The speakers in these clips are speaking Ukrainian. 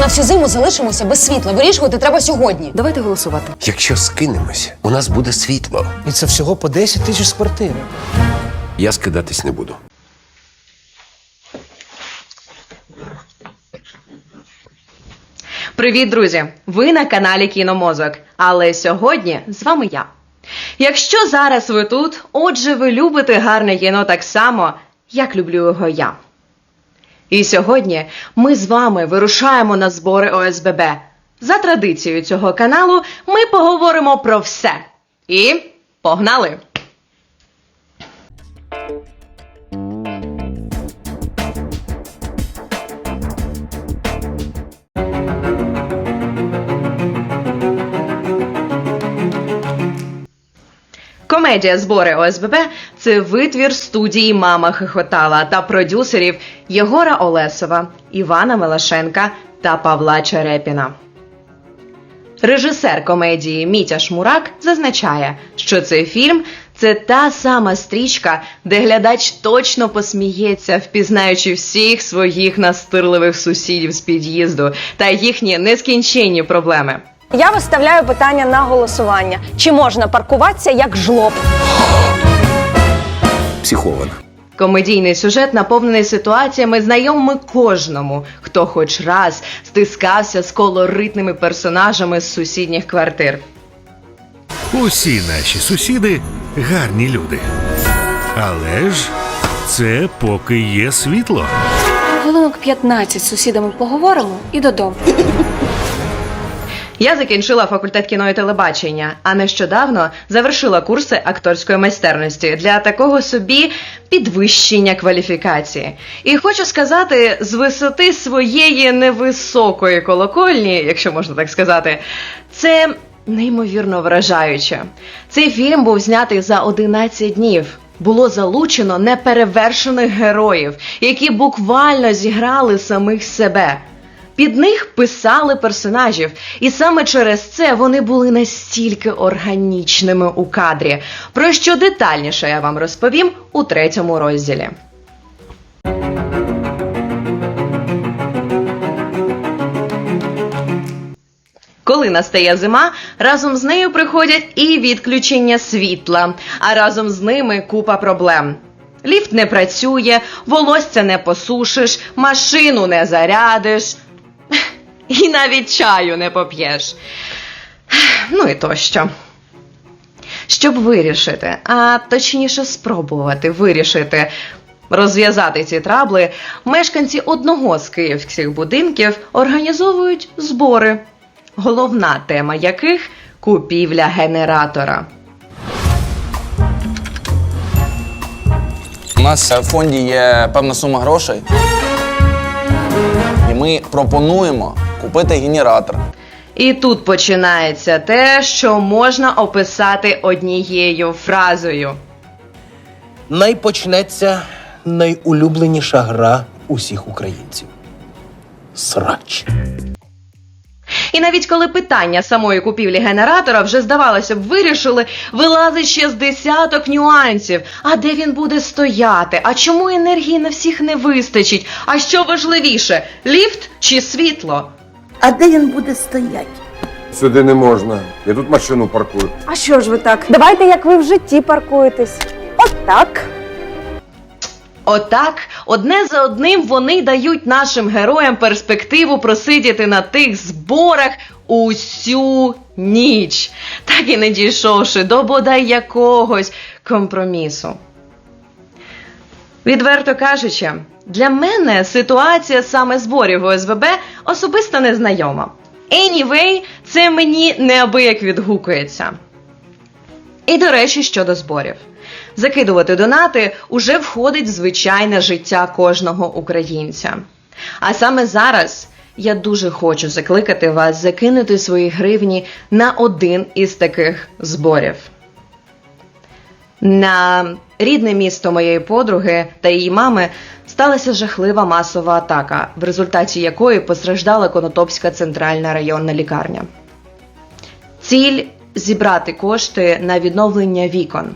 на всю зиму залишимося без світла. Вирішувати треба сьогодні. Давайте голосувати. Якщо скинемося, у нас буде світло. І це всього по 10 тисяч з квартири. Я скидатись не буду. Привіт, друзі! Ви на каналі Кіномозок. Але сьогодні з вами я. Якщо зараз ви тут, отже, ви любите гарне кіно так само, як люблю його я. І сьогодні ми з вами вирушаємо на збори ОСББ. За традицією цього каналу ми поговоримо про все. І погнали! Комедія збори ОСББ це витвір студії Мама Хихотала та продюсерів Єгора Олесова, Івана Мелашенка та Павла Черепіна. Режисер комедії Мітя Шмурак зазначає, що цей фільм це та сама стрічка, де глядач точно посміється, впізнаючи всіх своїх настирливих сусідів з під'їзду та їхні нескінченні проблеми. Я виставляю питання на голосування. Чи можна паркуватися як жлоб? Психована. Комедійний сюжет наповнений ситуаціями, знайомими кожному, хто хоч раз стискався з колоритними персонажами з сусідніх квартир. Усі наші сусіди гарні люди. Але ж це поки є світло. Хвилинок 15 з сусідами поговоримо і додому. Я закінчила факультет кіно і телебачення, а нещодавно завершила курси акторської майстерності для такого собі підвищення кваліфікації. І хочу сказати, з висоти своєї невисокої колокольні, якщо можна так сказати, це неймовірно вражаюче. Цей фільм був знятий за 11 днів. Було залучено неперевершених героїв, які буквально зіграли самих себе. Під них писали персонажів, і саме через це вони були настільки органічними у кадрі. Про що детальніше я вам розповім у третьому розділі. Коли настає зима, разом з нею приходять і відключення світла, а разом з ними купа проблем. Ліфт не працює, волосся не посушиш, машину не зарядиш, і навіть чаю не поп'єш. Ну і тощо. Щоб вирішити, а точніше спробувати вирішити, розв'язати ці трабли, мешканці одного з київських будинків організовують збори, головна тема яких купівля генератора. У нас в фонді є певна сума грошей, і ми пропонуємо купити генератор. І тут починається те, що можна описати однією фразою. Найпочнеться найулюбленіша гра усіх українців. Срач. І навіть коли питання самої купівлі генератора вже здавалося б вирішили, вилазить ще з десяток нюансів. А де він буде стояти? А чому енергії на всіх не вистачить? А що важливіше, ліфт чи світло? А де він буде стояти? Сюди не можна. Я тут машину паркую. А що ж ви так? Давайте, як ви в житті паркуєтесь. Отак. Отак, одне за одним вони дають нашим героям перспективу просидіти на тих зборах усю ніч, так і не дійшовши до бодай якогось компромісу. Відверто кажучи, для мене ситуація саме зборів ОСББ особисто незнайома. Anyway, це мені неабияк відгукується. І до речі, щодо зборів. Закидувати донати уже входить в звичайне життя кожного українця. А саме зараз я дуже хочу закликати вас закинути свої гривні на один із таких зборів. На рідне місто моєї подруги та її мами сталася жахлива масова атака, в результаті якої постраждала Конотопська центральна районна лікарня. Ціль зібрати кошти на відновлення вікон.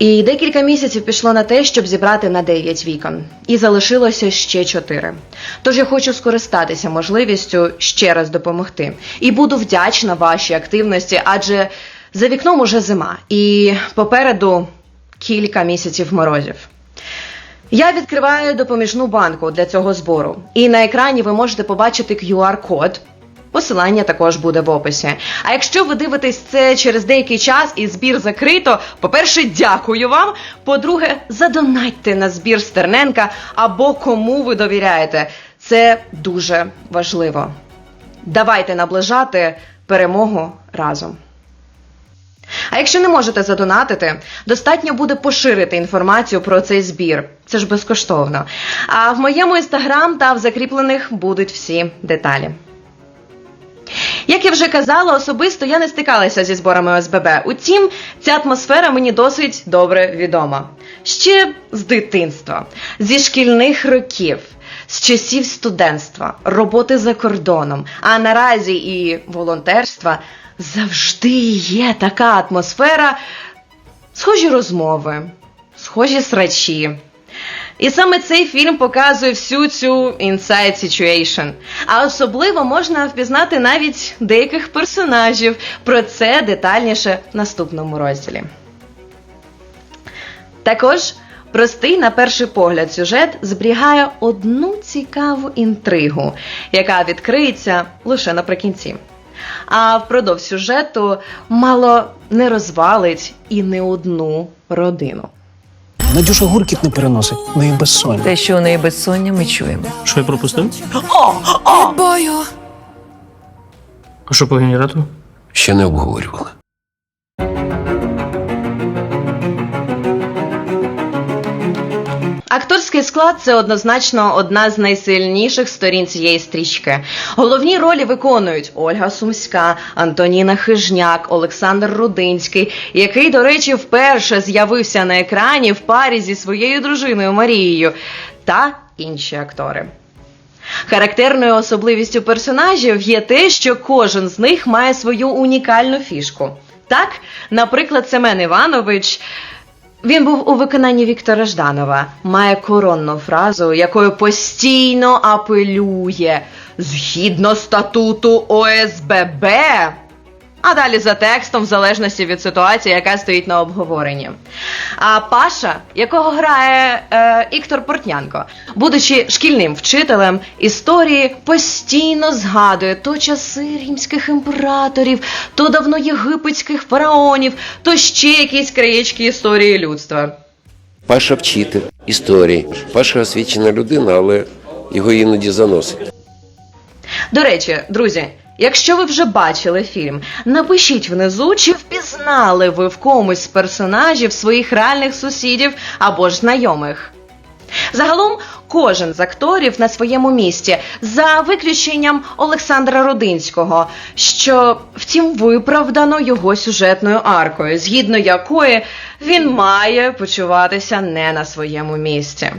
І декілька місяців пішло на те, щоб зібрати на 9 вікон. І залишилося ще 4. Тож я хочу скористатися можливістю ще раз допомогти. І буду вдячна вашій активності, адже за вікном уже зима, і попереду кілька місяців морозів. Я відкриваю допоміжну банку для цього збору. І на екрані ви можете побачити QR-код. Посилання також буде в описі. А якщо ви дивитесь це через деякий час і збір закрито, по-перше, дякую вам. По-друге, задонатьте на збір Стерненка або кому ви довіряєте. Це дуже важливо. Давайте наближати перемогу разом. А якщо не можете задонатити, достатньо буде поширити інформацію про цей збір. Це ж безкоштовно. А в моєму інстаграм та в закріплених будуть всі деталі. Як я вже казала, особисто я не стикалася зі зборами ОСББ. Утім, ця атмосфера мені досить добре відома. Ще з дитинства, зі шкільних років, з часів студентства, роботи за кордоном, а наразі і волонтерства завжди є така атмосфера, схожі розмови, схожі срачі. І саме цей фільм показує всю цю inside situation. А особливо можна впізнати навіть деяких персонажів. Про це детальніше в наступному розділі. Також простий на перший погляд сюжет зберігає одну цікаву інтригу, яка відкриється лише наприкінці. А впродовж сюжету мало не розвалить і не одну родину. Надюша гуркіт не переносить, в неї безсоння. Те, що у неї безсоння, ми чуємо. Що я пропустив? А що по генератору? Ще не обговорювали. Акторський склад це однозначно одна з найсильніших сторін цієї стрічки. Головні ролі виконують Ольга Сумська, Антоніна Хижняк, Олександр Рудинський, який, до речі, вперше з'явився на екрані в парі зі своєю дружиною Марією, та інші актори. Характерною особливістю персонажів є те, що кожен з них має свою унікальну фішку. Так, наприклад, Семен Іванович. Він був у виконанні Віктора Жданова, має коронну фразу, якою постійно апелює згідно статуту ОСББ. А далі за текстом, в залежності від ситуації, яка стоїть на обговоренні. А Паша, якого грає е, Іктор Портнянко, будучи шкільним вчителем історії, постійно згадує то часи римських імператорів, то давно єгипетських фараонів, то ще якісь краєчки історії людства. Паша вчитель історії. Паша освічена людина, але його іноді заносить. До речі, друзі, якщо ви вже бачили фільм, напишіть внизу, чи впізнали ви в комусь з персонажів своїх реальних сусідів або ж знайомих. Загалом кожен з акторів на своєму місці, за виключенням Олександра Родинського, що втім виправдано його сюжетною аркою, згідно якої він має почуватися не на своєму місці.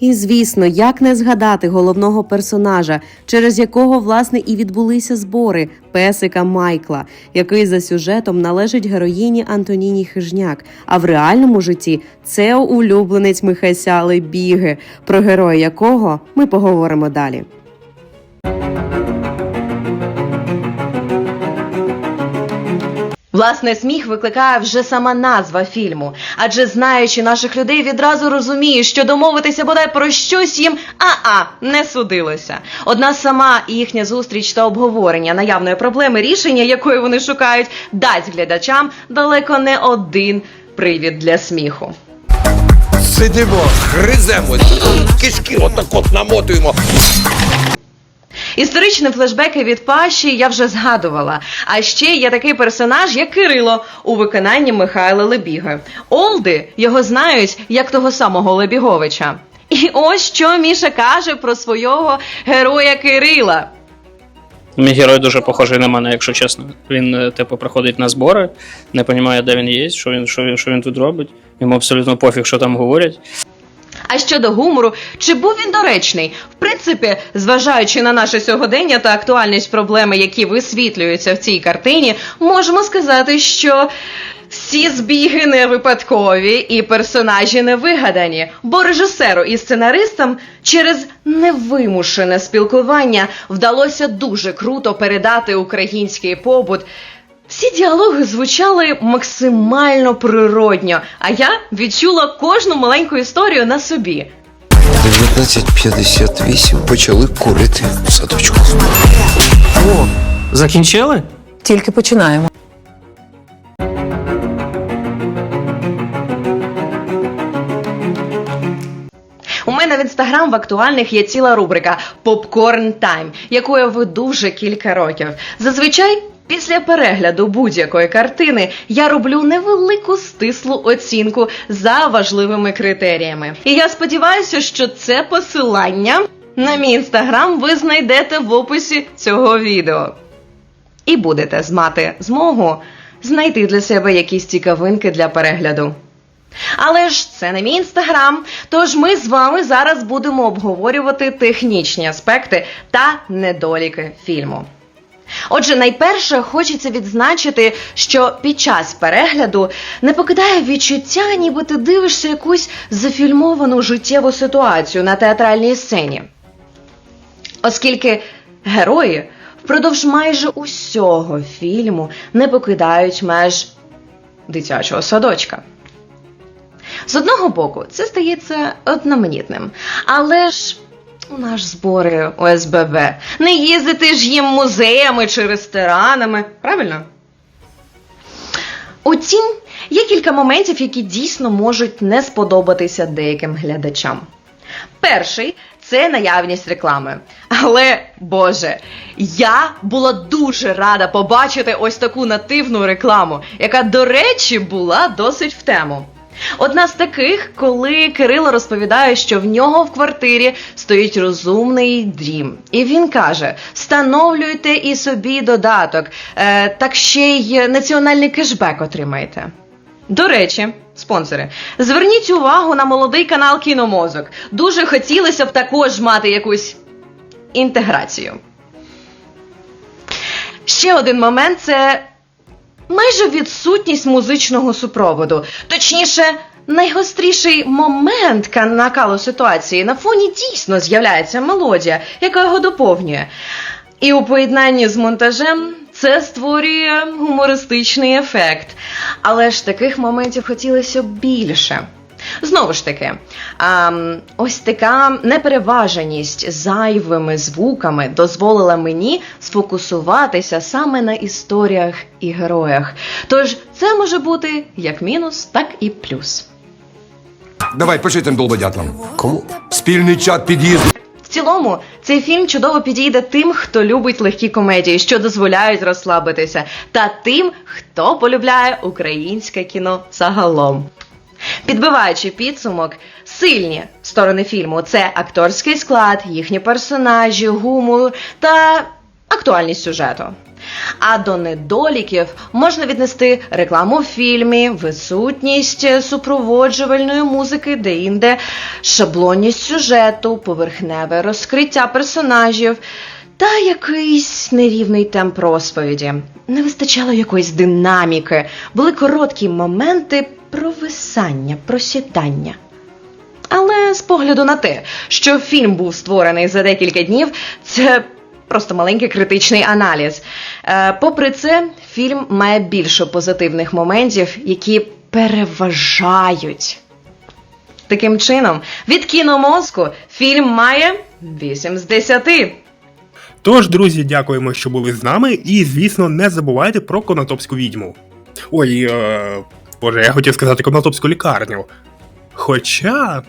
І звісно, як не згадати головного персонажа, через якого власне і відбулися збори песика Майкла, який за сюжетом належить героїні Антоніні Хижняк. А в реальному житті це улюбленець Михайся Лебіги, про героя якого ми поговоримо далі. Власне, сміх викликає вже сама назва фільму, адже знаючи наших людей, відразу розуміє, що домовитися бодай про щось їм а-а не судилося. Одна сама їхня зустріч та обговорення наявної проблеми, рішення якої вони шукають, дасть глядачам далеко не один привід для сміху. Сидимо, гриземось, кишки отак от намотуємо. Історичні флешбеки від Паші я вже згадувала. А ще є такий персонаж, як Кирило, у виконанні Михайла Лебіги. Олди його знають як того самого Лебіговича. І ось що Міша каже про свого героя Кирила. Мій герой дуже похожий на мене, якщо чесно. Він, е, типу, приходить на збори, не розуміє, де він є, що він, що він, що він тут робить. Йому абсолютно пофіг, що там говорять. А щодо гумору, чи був він доречний? В принципі, зважаючи на наше сьогодення та актуальність проблеми, які висвітлюються в цій картині, можемо сказати, що Ці збіги не випадкові і персонажі не вигадані, бо режисеру і сценаристам через невимушене спілкування вдалося дуже круто передати український побут. Всі діалоги звучали максимально природньо, а я відчула кожну маленьку історію на собі. 19.58 почали курити в садочку. Закінчили? Тільки починаємо. У мене в інстаграм в актуальних є ціла рубрика Попкорн Тайм, яку я веду вже кілька років. Зазвичай. Після перегляду будь-якої картини я роблю невелику стислу оцінку за важливими критеріями. І я сподіваюся, що це посилання на мій інстаграм ви знайдете в описі цього відео. І будете мати змогу знайти для себе якісь цікавинки для перегляду. Але ж це не мій інстаграм, тож ми з вами зараз будемо обговорювати технічні аспекти та недоліки фільму. Отже, найперше хочеться відзначити, що під час перегляду не покидає відчуття, ніби ти дивишся якусь зафільмовану життєву ситуацію на театральній сцені. Оскільки герої впродовж майже усього фільму не покидають меж дитячого садочка. З одного боку, це стається одноманітним, але ж у нас збори ОСББ. Не їздити ж їм музеями чи ресторанами, правильно? Утім, є кілька моментів, які дійсно можуть не сподобатися деяким глядачам. Перший це наявність реклами. Але Боже, я була дуже рада побачити ось таку нативну рекламу, яка, до речі, була досить в тему. Одна з таких, коли Кирило розповідає, що в нього в квартирі стоїть розумний дрім. І він каже: встановлюйте і собі додаток, е, так ще й національний кешбек отримаєте. До речі, спонсори, зверніть увагу на молодий канал Кіномозок. Дуже хотілося б також мати якусь інтеграцію. Ще один момент це майже відсутність музичного супроводу. Точніше, найгостріший момент ка- накалу ситуації на фоні дійсно з'являється мелодія, яка його доповнює. І у поєднанні з монтажем це створює гумористичний ефект. Але ж таких моментів хотілося б більше. Знову ж таки, а, ось така непереваженість зайвими звуками дозволила мені сфокусуватися саме на історіях і героях. Тож це може бути як мінус, так і плюс. Давай, пиши тим долбодятлам. Кому? Спільний чат під'їзду. В цілому, цей фільм чудово підійде тим, хто любить легкі комедії, що дозволяють розслабитися, та тим, хто полюбляє українське кіно загалом. Підбиваючи підсумок, сильні сторони фільму це акторський склад, їхні персонажі, гумор та актуальність сюжету. А до недоліків можна віднести рекламу в фільмі, відсутність супроводжувальної музики, де-інде, шаблонність сюжету, поверхневе розкриття персонажів та якийсь нерівний темп розповіді. Не вистачало якоїсь динаміки, були короткі моменти провисання, просідання. Але з погляду на те, що фільм був створений за декілька днів, це просто маленький критичний аналіз. Е, попри це, фільм має більше позитивних моментів, які переважають. Таким чином, від кіномозку фільм має 8 з 10. Тож, друзі, дякуємо, що були з нами, і звісно, не забувайте про Конотопську відьму. Ой, е, боже, я хотів сказати Конотопську лікарню. Хоча.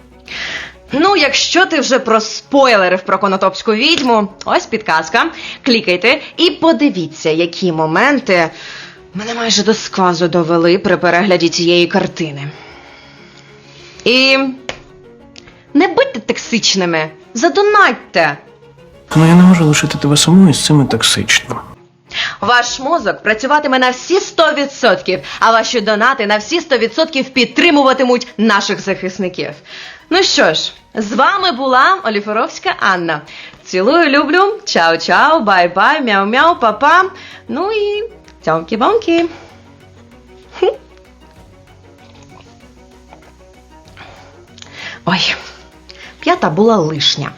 Ну, якщо ти вже проспойлерив про конотопську відьму, ось підказка. Клікайте і подивіться, які моменти мене майже до сквазу довели при перегляді цієї картини. І не будьте токсичними, задонатьте. Ну я не можу лишити тебе саму із цими токсичним. Ваш мозок працюватиме на всі 100%, а ваші донати на всі 100% підтримуватимуть наших захисників. Ну що ж, з вами була Оліфоровська Анна. Цілую, люблю, чао-чао, бай-бай, мяу-мяу, па-па. Ну і цьомкі-бомкі. Ой, п'ята була лишня.